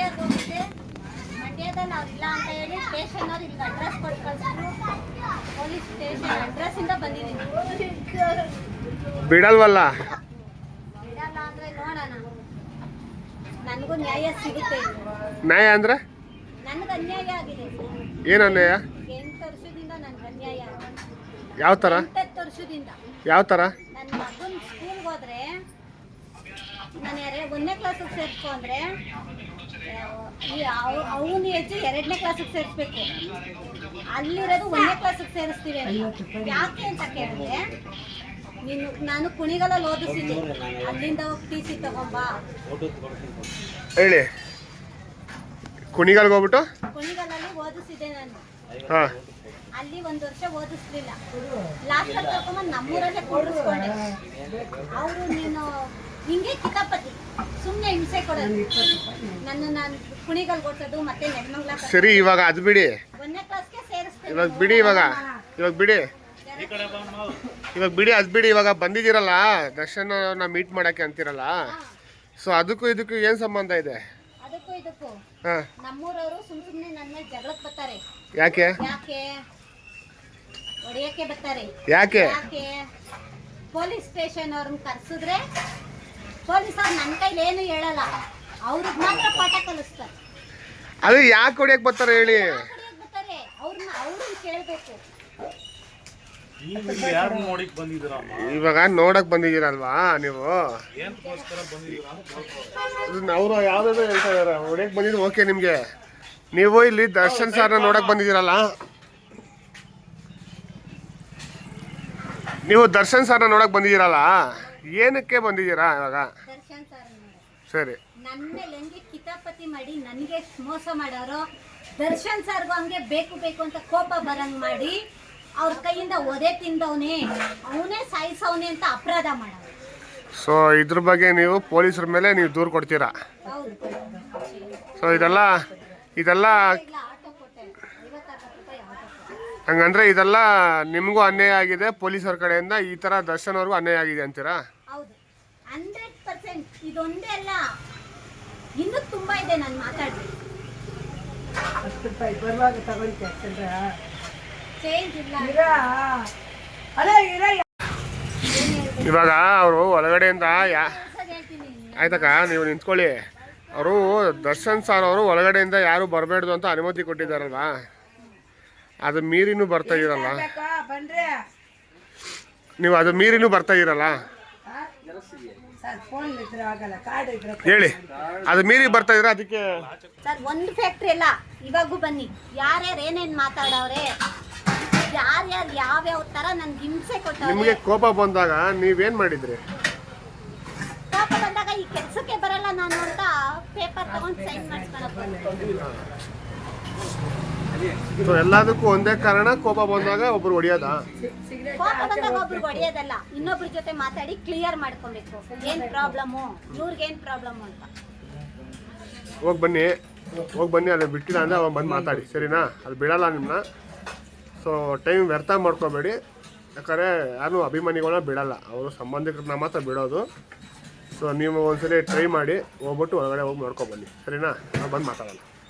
ಮಂಡ್ಯಕ್ಕೆ ಹೋಗಿದ್ದೆ. ಮಂಡ್ಯದಲ್ಲಿ ಅವ್ರಿಲ್ಲ ಅಂತ ಹೇಳಿ ಸ್ಟೇಷನ್ ಅವ್ರು ಇಲ್ಲಿ ಅಡ್ರೆಸ್ ಕೊಟ್ಟು ಕಳಿಸಿದ್ರು. ಪೊಲೀಸ್ ಸ್ಟೇಷನ್ ಅಡ್ರೆಸ್ ಇಂದ ಬಂದಿದ್ದೀನಿ. ಬಿಡಲ್ವಲ್ಲ? ಬಿಡಲ್ಲ ಅಂದ್ರೆ ನೋಡೋಣ. ನನಗೂ ನ್ಯಾಯ ಸಿಗುತ್ತೆ ನ್ಯಾಯ ಅಂದ್ರೆ? ನನಗೆ ಅನ್ಯಾಯ ಆಗಿದೆ. ಏನು ಅನ್ಯಾಯ? ಎಂಟು ವರ್ಷದಿಂದ ನನಗೆ ಅನ್ಯಾಯ. ಯಾವ ಥರ ಎಂಟತ್ತು ವರ್ಷದಿಂದ. ಯಾವ ಥರ ನನ್ನ ಮಗನ ಸ್ಕೂಲ್ಗೆ ಹೋದ್ರೆ ನಾನು ಯಾರೇ ಒಂದನೇ ಕ್ಲಾಸಿಗೆ ಸೇರ್ಕೊಂಡ್ರೆ ಅವನ ಹೆಜ್ಜೆ ಎರಡನೇ ಕ್ಲಾಸಿಗೆ ಸೇರಿಸ್ಬೇಕು. ಅಲ್ಲಿರೋದು ಒಂದನೇ ಕ್ಲಾಸಿಗೆ ಸೇರಿಸ್ತೀವಿ. ಯಾಕೆ ಅಂತ ಕೇಳಿದ್ರೆ ನೀನು ನಾನು ಕುಣಿಗಲಲ್ಲಿ ಓದಿಸಿದ್ದೆ. ಅಲ್ಲಿಂದ ಹೋಗಿ ಟಿ ಸಿ ತಗೊಂಬಾ. ಹೇಳಿ. ಕುಣಿಗಲ್ಗೆ ಹೋಗ್ಬಿಟ್ಟು? ಕುಣಿಗಲಲ್ಲಿ ಓದಿಸಿದ್ದೆ ನಾನು. ಅಲ್ಲಿ ಒಂದು ವರ್ಷ ಓದಿಸ್ಲಿಲ್ಲ. ಲಾಸ್ಟ್ ಅಲ್ಲಿ ತಗೊಂಬಂದು ನಮ್ಮೂರಲ್ಲೇ ಕೂಡಿಸ್ಕೊಂಡೆ. ಅವರು ನೀನು ಹಿಂಗೆ ಕಿತಾಪತಿ. ಹಿಂಸೆ ಕೊಡೋದು. ನನ್ನ ನಾನು ಕುಣಿಗಲ್ ಕೊಡ್ಸೋದು ಮತ್ತೆ ನೆಲಮಂಗ್ಲ ಸರಿ ಇವಾಗ ಅದು ಬಿಡಿ. ಒಂದನೇ ಕ್ಲಾಸ್ಗೆ ಸೇರಿಸ್ತೇನೆ. ಇವಾಗ ಬಿಡಿ ಇವಾಗ. ಇವಾಗ ಬಿಡಿ. ಇವಾಗ ಬಿಡಿ ಅದು ಬಿಡಿ. ಇವಾಗ ಬಂದಿದ್ದೀರಲ್ಲ ದರ್ಶನ್ ಮೀಟ್ ಮಾಡಕ್ಕೆ ಅಂತಿರಲ್ಲ. ಸೊ ಅದಕ್ಕೂ ಇದಕ್ಕೂ ಏನು ಸಂಬಂಧ ಇದೆ? ಅದಕ್ಕೂ ಇದಕ್ಕೂ. ಹಾಂ. ನಮ್ಮೂರವರು ಸುಮ್ ಸುಮ್ಮನೆ ನನ್ನ ಮೇಲೆ ಜಗಳಕ್ಕೆ ಬರ್ತಾರೆ. ಯಾಕೆ? ಯಾಕೆ? ಹೊಡೆಯಕ್ಕೆ ಬರ್ತಾರೆ. ಯಾಕೆ? ಯಾಕೆ? ಪೊಲೀಸ್ ಸ್ಟೇಷನ್ ಅವ್ರನ್ನ ಕರ್ಸಿದ್ರೆ ಪೊಲೀಸ್ ನನ್ನ ಕೈಲಿ ಏನು ಹೇಳಲ್ಲ. ಅವ್ರಿಗೆ ಮಾತ್ರ ಪಾಠ ಕಲಿಸ್ತಾರೆ. ಅದು ಯಾಕೆ ಹೊಡಿಯಕ್ಕೆ ಬರ್ತಾರೆ ಹೇಳಿ? ಬರ್ತಾರೆ? ಅವ್ರನ್ನ ಅವ್ರನ್ನ ಕೇಳಬೇಕು. ಇವಾಗ ನೋಡಕ್ ಬಂದಿದ್ದೀರಲ್ವಾ ನೀವು. ಅವರು ಯಾವ್ದಾದ್ರು ಹೇಳ್ತಾ ಇದಾರೆ. ಹೊಡಿಯಕ್ ಬಂದಿದ್ದು ಓಕೆ ನಿಮ್ಗೆ. ನೀವು ಇಲ್ಲಿ ದರ್ಶನ್ ಸರ್ನ ನೋಡಕ್ ಬಂದಿದ್ದೀರಲ್ಲ? ನೀವು ದರ್ಶನ್ ಸರ್ನ ನೋಡಕ್ ಬಂದಿದ್ದೀರಲ್ಲ? ಏನಕ್ಕೆ ಬಂದಿದ್ದೀರಾ ಇವಾಗ? ದರ್ಶನ್ ಸರ್ ಸರಿ. ನನ್ನ ಮೇಲೆ ಹೆಂಗೆ ಕಿತಾಪತಿ ಮಾಡಿ ನನಗೆ ಮೋಸ ಮಾಡೋರು. ದರ್ಶನ್ ಸರ್ಗೂ ಹಂಗೆ ಬೇಕು ಬೇಕು ಅಂತ ಕೋಪ ಬರಂಗ್ ಮಾಡಿ ಅವ್ರ ಕೈಯಿಂದ ಒದೆ ತಿಂದವನೇ. ಅವನೇ ಸಾಯಿಸವನೇ ಅಂತ ಅಪರಾಧ ಮಾಡ ಸೊ ಇದ್ರ ಬಗ್ಗೆ ನೀವು ಪೊಲೀಸರ ಮೇಲೆ ನೀವು ದೂರು ಕೊಡ್ತೀರಾ? ಹೌದು. ಸೊ ಇದೆಲ್ಲ ಇದೆಲ್ಲ ಇಲ್ಲ ಆಟೋ ಕೊಟ್ಟೆ ಐವತ್ತರವತ್ತು ರೂಪಾಯಿ ಆಟೋ ಕೊಟ್ಟೆ ಹಂಗಂದ್ರೆ ಇದೆಲ್ಲ ನಿಮಗೂ ಅನ್ಯಾಯ ಆಗಿದೆ ಪೊಲೀಸರ ಕಡೆಯಿಂದ ಈ ತರ ದರ್ಶನ್ ಅವ್ರಿಗೂ ಅನ್ಯಾಯ ಆಗಿದೆ ಅಂತೀರಾ? ಹೌದು. ಹಂಡ್ರೆಡ್ ಪರ್ಸೆಂಟ್ ಇದೊಂದೇ ಅಲ್ಲ ಇನ್ನೂ ತುಂಬಾ ಇದೆ ನಾನು ಮಾತಾಡಿ ಹತ್ತು ರೂಪಾಯಿ ಬರುವಾಗ ತಗೊಂತೆ ಚಂದ್ರ ಚೇಂಜ್ ಇಲ್ಲ. ಇರ? ಅಲ್ಲ ಇರ ಇವಾಗ ಅವರು ಒಳಗಡೆಯಿಂದ ಯಾ ಆಯ್ತಕ್ಕ ನೀವು ನಿಂತ್ಕೊಳ್ಳಿ. ಅವರು ದರ್ಶನ್ ಸರ್ ಅವರು ಒಳಗಡೆಯಿಂದ ಯಾರು ಬರಬೇಡ್ದು ಅಂತ ಅನುಮತಿ ಕೊಟ್ಟಿದ್ದಾರಲ್ವಾ? ಅದು ಮೀರಿನೂ ಬರ್ತಾ ಇರಲ್ಲ. ನೀವು ಅದು ಮೀರಿನೂ ಬರ್ತಾ ಇರಲ್ಲ. ಹೇಳಿ. ಅದು ಮೀರಿ ಬರ್ತಾ ಇದ್ರೆ ಅದಕ್ಕೆ ಸರ್ ಒಂದು ಫ್ಯಾಕ್ಟ್ರಿ ಅಲ್ಲ ಇವಾಗೂ ಬನ್ನಿ. ಯಾರ್ಯಾರು ಏನೇನ್ ಮಾತಾಡವ್ರೆ ಯಾರ್ಯಾರು ಯಾವ್ಯಾವ ತರ ನನ್ಗೆ ಹಿಂಸೆ ಕೊಟ್ಟವ್ರೆ. ನಿಮಗೆ ಕೋಪ ಬಂದಾಗ ನೀವೇನ್ ಮಾಡಿದ್ರಿ? ಕೋಪ ಬಂದಾಗ ಈ ಕೆಲಸಕ್ಕೆ ಬರಲ್ಲ ನಾನು ಅಂತ ಪೇಪರ್ ತಗೊಂಡ್ ಸೈನ್ ಮಾಡಿಸ್ಕೊಳಕ್ ಸೊ ಎಲ್ಲದಕ್ಕೂ ಒಂದೇ ಕಾರಣ ಕೋಪ ಬಂದಾಗ ಒಬ್ರು ಹೊಡಿಯೋದ ಕೋಪ ಬಂದಾಗ ಒಬ್ರು ಹೊಡೆಯೋದಲ್ಲ ಇನ್ನೊಬ್ರ ಜೊತೆ ಮಾತಾಡಿ ಕ್ಲಿಯರ್ ಮಾಡ್ಕೊಬೇಕು. ಏನ್ ಪ್ರಾಬ್ಲಮ್ಮು ಇವ್ರಿಗೇನ್ ಪ್ರಾಬ್ಲಮ್ ಅಂತ. ಹೋಗಿ ಬನ್ನಿ. ಹೋಗಿ ಬನ್ನಿ ಬಿಟ್ಟಿಲ್ಲ ಅಂದರೆ ಅವಾಗ ಬಂದು ಮಾತಾಡಿ ಸರಿನಾ? ಅದು ಬಿಡಲ್ಲ ನಿಮ್ಮನ್ನ ಸೊ ಟೈಮ್ ವ್ಯರ್ಥ ಮಾಡ್ಕೋಬೇಡಿ. ಯಾಕಂದರೆ ಯಾರು ಅಭಿಮಾನಿಗಳನ್ನ ಬಿಡಲ್ಲ. ಅವರು ಸಂಬಂಧಿಕರನ್ನ ಮಾತ್ರ ಬಿಡೋದು. ಸೊ ನೀವು ಒಂದ್ಸರಿ ಟ್ರೈ ಮಾಡಿ ಹೋಗ್ಬಿಟ್ಟು ಒಳಗಡೆ ಹೋಗಿ ನೋಡ್ಕೊಬನ್ನಿ ಸರಿನಾ? ನಾವು ಬಂದು ಮಾತಾಡೋಣ.